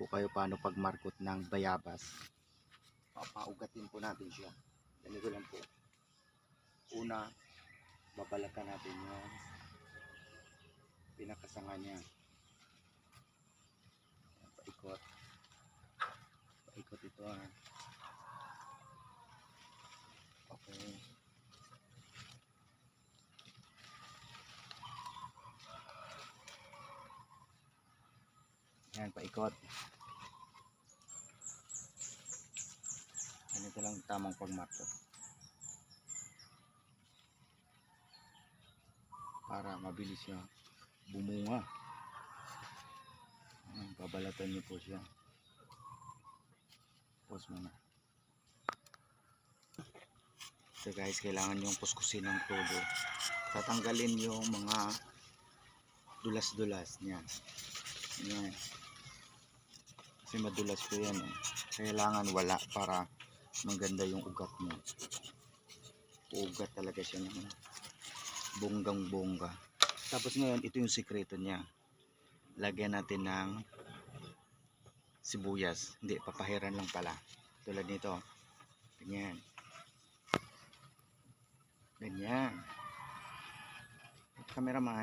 po kayo paano pagmarkot ng bayabas. Papaugatin po natin siya. Ganito lang po. Una, babalatan natin yung pinakasanga niya. Paikot Yan, paikot. Ganito lang tamang pagmarko. Para mabilis siya bumunga. Ayan, babalatan niyo po siya. Pause muna. So guys, kailangan yung kuskusin ng todo. Tatanggalin yung mga dulas-dulas niya. Yan. Kasi madulas po yan eh. Kailangan wala para maganda yung ugat mo. Ugat talaga siya ng bonggang bongga. Tapos ngayon, ito yung sikreto niya. Lagyan natin ng sibuyas. Hindi, papahiran lang pala. Tulad nito. Ganyan. Ganyan. Cameraman.